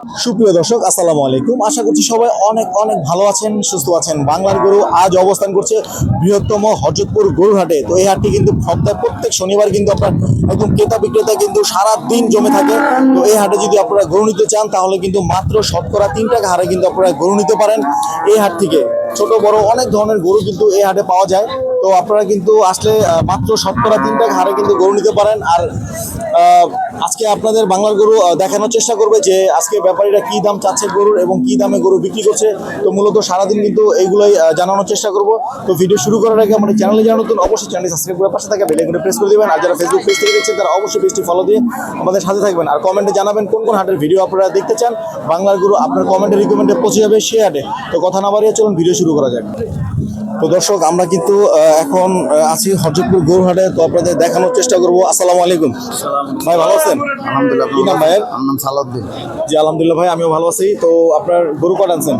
সুপ্রিয় দর্শক, আসসালামু আলাইকুম। আশা করছি সবাই অনেক অনেক ভালো আছেন, সুস্থ আছেন। বাংলার গরু আজ অবস্থান করছে বৃহত্তম হরজতপুর গরুর হাটে তো এই হাটটি কিন্তু সপ্তাহে প্রত্যেক শনিবার কিন্তু আপনার একদম ক্রেতা বিক্রেতা কিন্তু সারা দিন জমে থাকে। তো এই হাটে যদি আপনারা গরু নিতে চান, তাহলে কিন্তু মাত্র শতকরা তিন টাকা হারে কিন্তু আপনারা গরু নিতে পারেন এই হাট থেকে। ছোট, বড় অনেক ধরনের গরু কিন্তু এই হাটে পাওয়া যায়। তো আপনারা কিন্তু আসলে মাত্র শতকরা তিন টাকা হারে কিন্তু গরু নিতে পারেন। আর আজকে আপনাদের বাংলার গরু দেখানোর চেষ্টা করবে যে আজকে ব্যাপারীরা কি দাম চাচ্ছে গরুর এবং কি দামে গরু বিক্রি করছে। তো মূলত সারাদিন কিন্তু এইগুলোই জানানোর চেষ্টা করব। তো ভিডিও শুরু করার আগে আমাদের চ্যানেলে জানানো নতুন, অবশ্যই চ্যানেল সাবস্ক্রাইব করে পাশে থাকা বেলে করে প্রেস করে দিবেন। আর যারা ফেসবুক পেজ থেকে দেখছেন, তারা অবশ্যই পেজটি ফলো দিয়ে আমাদের সাথে থাকবেন। আর কমেন্টে জানাবেন কোন কোন হাটের ভিডিও আপনারা দেখতে চান। বাংলার গরু আপনার কমেন্টে রিকমেন্ডে পৌঁছে যাবে সে হাটে। তো কথা না বাড়িয়ে চলুন ভিডিও শুরু করা যাক। তো দর্শক আমরা কিন্তু এখন আছি হরজতপুর গরুহাটে তো আপনাদের দেখানোর চেষ্টা করব। আসসালামু আলাইকুম। ভাই ভালো আছেন? আলহামদুলিল্লাহ নাম ভাইয়ের? নাম সালাউদ্দিন। জি আলহামদুলিল্লাহ ভাই আমিও ভালো আছি। তো আপনার গরু কটা আনছেন?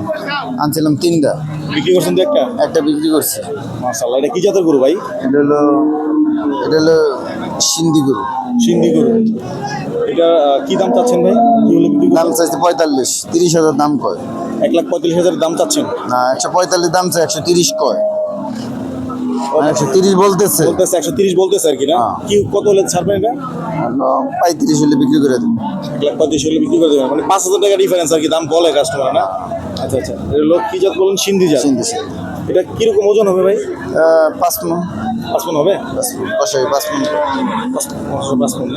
আনছিলাম তিনটা। বিক্রি করছেন তো একটা? একটা বিক্রি করছি। মাশাল্লাহ এটা কি জাতের গরু ভাই? এটা হলো এটা হলো সিন্ধি গরু। সিন্ধি গরু। এটা কি দাম চাচ্ছেন ভাই? কি হলে দাম চাইছে পঁয়তাল্লিশ তিরিশ হাজার দাম কয়। এক লাখ পঁয়ত্রিশ হাজার দাম চাচ্ছেন? না একশো পঁয়তাল্লিশ দাম চাই একশো তিরিশ কয়? মানে একশো তিরিশ বলতেছে। বলতেছে একশো তিরিশ বলতেছে আর কি না? হ্যাঁ। কি কত হলে ছাড়বেন এটা? পঁয়ত্রিশ হলে বিক্রি করে দেবো। এক লাখ পঁয়ত্রিশ হলে বিক্রি করে দেবেন। মানে পাঁচ হাজার টাকা ডিফারেন্স আর কি দাম বলে কাস্টমার না? আচ্ছা আচ্ছা। লোক কি জাত বলুন সিন্ধি জাত। সিন্ধি এটা কীরকম ওজন হবে ভাই? পাঁচ মন। পাঁচ মন হবে? বসাই পাঁচ মন। পাঁচ মন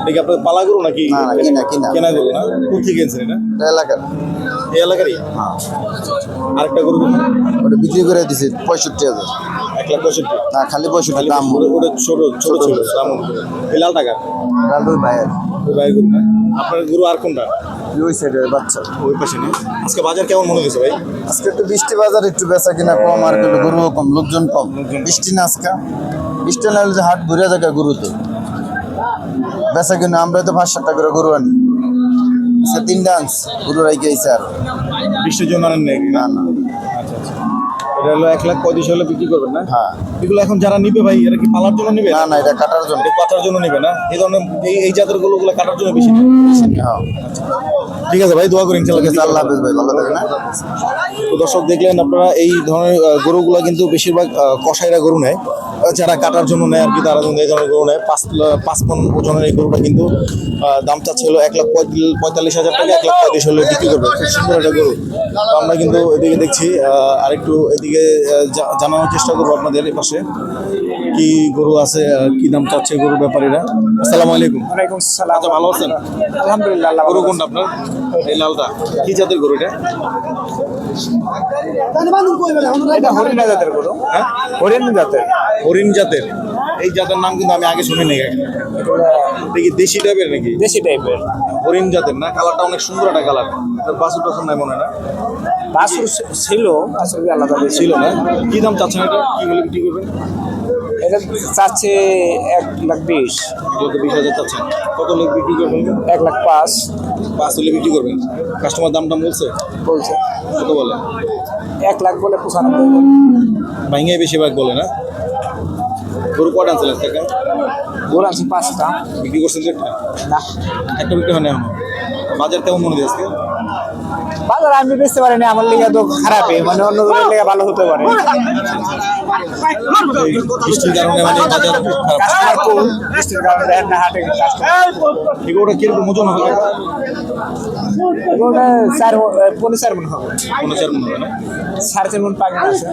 এটা কি আপনার পালা গরু নাকি না, কিনা, কিনা। কেনা। গরু না? কোথা থেকে কিনছেন এটা এলাকার। এই এলাকারই? আরেকটা গরু? ওটা বিক্রি করে দিছি পঁয়ষট্টি হাজার। এক লাখ পঁয়ষট্টি? না খালি পঁয়ষট্টি দাম ওটা ওটা ছোট ছোট দাম লাল টাকা ভাইয়ের। গরু না? আপনার গরু আর কোনটা? ওই সাইডের বাচ্চা। ওই পাশে না? আজকে বাজার কেমন মনে হয়েছে ভাই? আজকে একটু বৃষ্টি বাজার একটু বেচা কিনা কম আর একটু গরুও কম লোকজন কম। বৃষ্টি না আজকে। বৃষ্টি না হলে হাট ঘুরে যায় গরু তো বেচা কিনা আমরা তো পাঁচ সাতটা করে গরু আনি। আজকে তিন ডান্স পুরো রাইকে আর বৃষ্টির জন্য আনেন না না। আচ্ছা আচ্ছা। এটা হলো এক লাখ পঁয়ত্রিশ হলে বিক্রি করবেন না? হ্যাঁ। এগুলো এখন যারা নিবে ভাই এরা কি পালার জন্য নিবে? না না এটা কাটার জন্য। কাটার জন্য নিবে না? এই ধরনের এই এই জাতেরগুলো কাটার জন্য বেশি। হ্যাঁ। ঠিক আছে ভাই দোয়া করি আছে আল্লাহ হাফেজ ভাই ভালো থাকে না তো দর্শক দেখলেন আপনারা এই ধরনের গরুগুলো কিন্তু বেশিরভাগ আহ, কসাইরা গরু নেয়। যারা কাটার জন্য নেয় আর কি তারা কিন্তু এই ধরনের গরু নেয়। পাঁচ পাঁচ মন ওজনের এই গরুটা কিন্তু দাম চাচ্ছে হলো এক লাখ পঁয়তাল্লিশ হাজার টাকা এক লাখ পঁয়ত্রিশ হলে বিক্রি করবে। খুব সুন্দর একটা গরু। আমরা কিন্তু এদিকে দেখছি আরেকটু এদিকে জানানোর চেষ্টা করব আপনাদের এই পাশে কি গরু আছে কি দাম চাচ্ছে গরুর ব্যাপারীরা? আসসালামু আলাইকুম। ওয়ালাইকুম সালাম আচ্ছা ভালো আছেন? আলহামদুলিল্লাহ আল্লাহ গরু কোনটা আপনার? এই লালটা কি জাতের গরু এটা? এটা হরিণা জাতের গরু। হ্যাঁ? হরিণ জাতের। হরিণ জাতের। এই জাতের নাম কিন্তু আমি আগে শুনিনি। দেখি দেশি টাইপের নাকি? দেশি টাইপের হরিণ জাতের না? কালারটা অনেক সুন্দর একটা কালার বাসু টাসুর নাই মনে হয় না? বাছুর ছিল বাছুর আলাদা ছিল না। কি দাম চাচ্ছেন এটা? কি বলে বিক্রি করবেন? এটা চাচ্ছে এক লাখ বিশ। বিশ হাজার চাচ্ছেন। কত লোক বিক্রি করবেন? এক লাখ পাঁচ। পাঁচ হলে বিক্রি করবেন। কাস্টমার দাম দাম বলছে? বলছে। কত বলে? এক লাখ বলে পঁচানব্বই ভাঙিয়ে বেশিরভাগ বলে না? গরু কটা আনছিলেন টাকা গরু আছে পাঁচটা। বিক্রি করছেন একটা না। একটা বিক্রি হয় না এখন? বাজার কেমন মনে হয় আজকে? বাজার আমি বেচতে পারিনি আমার লিগা তো খারাপই মানে অন্য জনের লিগা ভালো হতে পারে। বৃষ্টির কারণে মানে বাজার খারাপ। বৃষ্টির কারণে দেখেন না হাটে এগুলোটা কীরকম ওজন হবে? এগুলোটা চার মণ- এ, পৌনে চার মন হবে। কোনো চার মনে হবে না? সাড়ে চার মন পাখি আছে।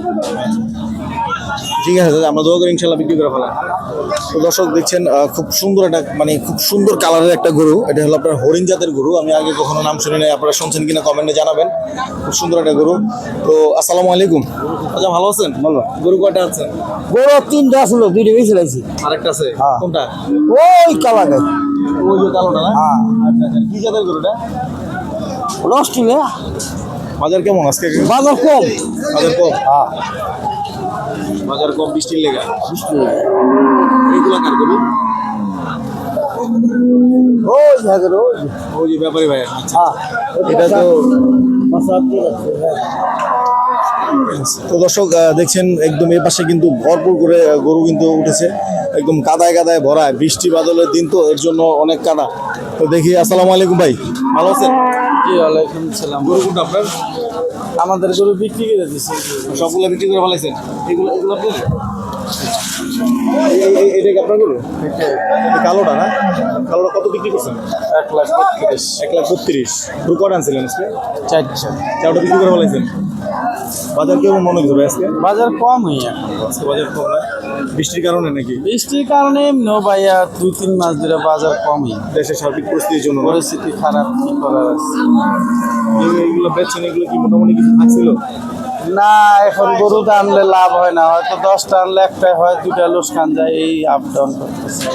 ঠিক আছে দাদা আমরা দোয়া করি ইনশাল্লাহ বিক্রি করে ফেলা তো দর্শক দেখছেন খুব সুন্দর একটা মানে খুব সুন্দর কালারের একটা গরু। এটা হলো আপনার হরিণ জাতের গরু। আমি আগে কখনো নাম শুনি নাই আপনারা শুনছেন কিনা কমেন্টে জানাবেন। খুব সুন্দর একটা গরু। তো আসসালামু আলাইকুম। আচ্ছা ভালো আছেন? ভালো। গরু কয়টা আছেন গরু তিনটা আসলো দুইটা বেশি লাগছে আরেকটা আছে? হ্যাঁ। কোনটা? ওই কালারে ওই যে কালোটা না? হ্যাঁ। আচ্ছা আচ্ছা। কি জাতের গরুটা? অস্ট্রেলিয়া বাজার কেমন আজকে? বাজার কম। বাজার কম? হ্যাঁ। বাজার কম বৃষ্টির লেগা? এইগুলা কার গরু? ওই হাজার ওই ওই যে ব্যাপারী ভাই। আচ্ছা হ্যাঁ এটা তো। তো দর্শক দেখছেন একদম এই পাশে কিন্তু ভরপুর করে গরু কিন্তু উঠেছে। একদম কাদায় কাদায় ভরা বৃষ্টি বাদলের দিন তো এর জন্য অনেক কাদা। তো দেখি আসসালামু আলাইকুম ভাই। ভালো আছেন? জি ওয়ালাইকুম সালাম। গরু কোনটা আপনার? আমাদের গরু বিক্রি করে দিচ্ছে সবগুলো বিক্রি করে ফেলাইছেন? এগুলো এগুলো আপনার? এই- এই- এটা কি আপনার গরু? কালোটা না? কালোটা কত বিক্রি করছেন? এক লাখ বত্রিশ। এক লাখ বত্রিশ। গরু কটা আনছিলেন আজকে? চারশো চারটা বিক্রি করে ফেলাইছেন। বাজার কেমন মনে হচ্ছে আজকে? বাজার কম হয়ে এখন বাজার কম না? বৃষ্টির কারণে নাকি? বৃষ্টির কারণে এমনিও ভাইয়া দুই তিন মাস ধরে বাজার কমই। দেশের সার্বিক পরিস্থিতির জন্য পরিস্থিতি খারাপ কি করার আছে? এইগুলো বেচছেন এগুলো কি মোটামুটি কিছু থাকছিল? না এখন গরু আনলে লাভ হয় না। হয়তো দশটা আনলে একটাই হয় দুটা লোসকান যায় এই আপ ডাউন করতেছে।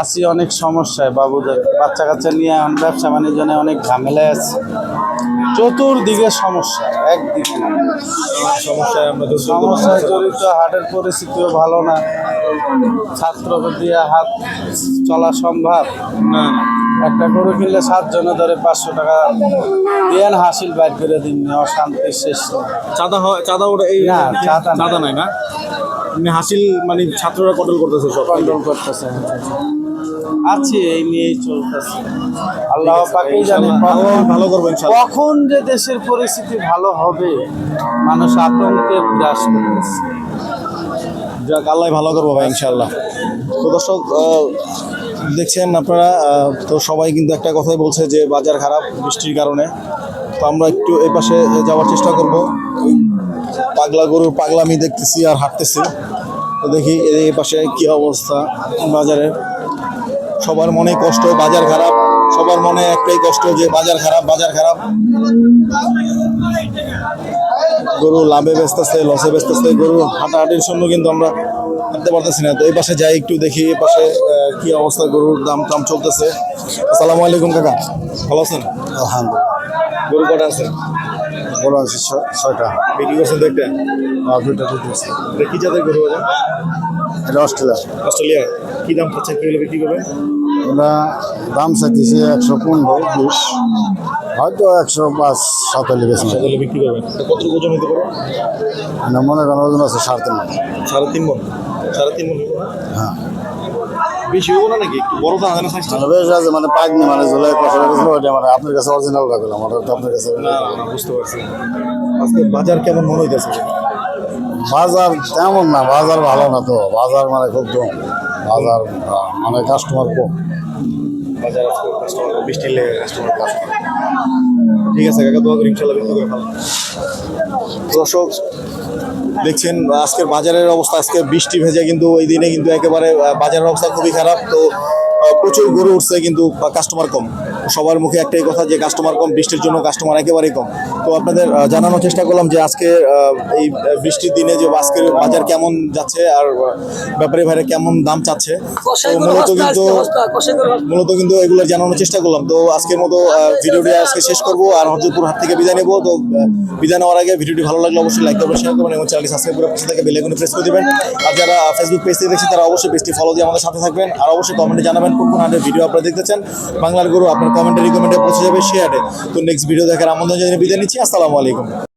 আসি অনেক সমস্যায় বাবুদের। বাচ্চা কাচ্চা নিয়ে এখন ব্যবসা বাণিজ্য অনেক ঝামেলায় আছে। চতুর্দিকে সমস্যা একদিকে। সমস্যায় আমরা তো সমস্যায় জড়িত হাটের পরিস্থিতিও ভালো না। ছাত্রকে দিয়ে হাত চলা সম্ভব? না একটা গরু কিনলে সাতজনে ধরে পাঁচশো টাকা দেন হাসিল বাইর করে দিন অশান্তি শেষ চাঁদা হয় চাঁদা ওটা এই না, চাঁদা নাই। চাঁদা নাই না? এমনি হাসিল মানে ছাত্ররা কন্ট্রোল করতেছে সব। কন্ট্রোল করতেছে আছে এই নিয়েই চলতেছে। আল্লাহ পাকেই জানে ভালো কখন- ভালো করব ইনশাল্লাহ কখন যে দেশের পরিস্থিতি ভালো হবে মানুষ আতঙ্কে গ্রাস করতেছে। যাক আল্লাহ ভালো করব ভাই ইনশাল্লাহ তো দর্শক দেখছেন আপনারা তো সবাই কিন্তু একটা কথাই বলছে যে বাজার খারাপ বৃষ্টির কারণে। তো আমরা একটু এই পাশে যাওয়ার চেষ্টা করব। পাগলা গরুর পাগলামি দেখতেছি আর হাঁটতেছি। তো দেখি এই পাশে কি অবস্থা বাজারের। সবার মনে কষ্ট বাজার খারাপ। সবার মনে একটাই কষ্ট যে বাজার খারাপ বাজার খারাপ। গরু লাভে বেচতেছে লসে বেচতেছে গরু হাঁটাহাঁটির জন্য কিন্তু আমরা হাঁটতে পারতেছি না। তো এই পাশে যাই একটু দেখি এই পাশে কি অবস্থা গরুর দাম টাম চলতেছে। আসসালামু আলাইকুম কাকা। ভালো আছেন? আলহামদুলিল্লাহ। গরু কটা আছে? বড় আছে ছয়টা। বিক্রি করছেন তো একটা আর দুটো কি জাতের গরু আছে এটা অস্ট্রেলিয়া। অস্ট্রেলিয়া। কি দাম পাচ্ছেন কি হলে বিক্রি করবেন? দাম চাইতেছে একশো পনেরো বিশ। হয়তো একশো পাঁচ সাতাল্লিশ বেশি। বিক্রি করবেন। এটা কতটুকু ওজন হতে পারে? মানে মনে করেন ওজন আছে সাড়ে তিন মণ। সাড়ে তিন মন? সাড়ে তিন মন হ্যাঁ। বেশি হব না নাকি? একটু বড় তো আগে সাইজটা মানে বেশ আছে মানে মানে গেছিল মানে আপনার কাছে অরিজিনাল রাখলাম তো আপনার কাছে না না, না বুঝতে পারছি। আজকে বাজার কেমন মনে হইতেছে? বাজার তেমন না, বাজার ভালো না তো। বাজার মানে খুব কম। বাজার মানে কাস্টমার কম। বাজার কাস্টমার বৃষ্টি ঠিক আছে কাকা, দোয়া করি ইনশাল্লাহ দর্শক, দেখছেন, আজকের বাজারের অবস্থা, আজকে বৃষ্টি ভেজে কিন্তু ওই দিনে কিন্তু একেবারে বাজারের অবস্থা খুবই খারাপ। তো প্রচুর গরু উঠছে কিন্তু কাস্টমার কম। সবার মুখে একটাই কথা যে কাস্টমার কম, বৃষ্টির জন্য কাস্টমার একেবারেই কম। তো আপনাদের জানানোর চেষ্টা করলাম যে আজকে এই বৃষ্টির দিনে যে আজকের বাজার কেমন যাচ্ছে আর ব্যাপারী ভাইরা কেমন দাম চাচ্ছে। তো মূলত কিন্তু মূলত কিন্তু এগুলো জানানোর চেষ্টা করলাম। তো আজকের মতো ভিডিওটি আজকে শেষ করব আর হরজতপুর হাত থেকে বিদায় নেব। তো বিদায় নেওয়ার আগে ভিডিওটি ভালো লাগলে অবশ্যই লাইক করবেন শেয়ার করবেন এবং চ্যানেলটি সাবস্ক্রাইব করে পাশে থেকে বেলাইকনে প্রেস করে দেবেন। আর যারা ফেসবুক পেজ থেকে দেখছেন তারা অবশ্যই পেজটি ফলো দিয়ে আমাদের সাথে থাকবেন। আর অবশ্যই কমেন্টে জানাবেন কোন কোন হাটের ভিডিও আপনারা দেখতে চান বাংলার গরু আপনার কমেন্টে রিকমেন্টে পৌঁছে যাবে সে হাটে তো নেক্সট ভিডিও দেখার আমন্ত্রণ জানিয়ে বিদায় নিচ্ছি। আসসালামু আলাইকুম।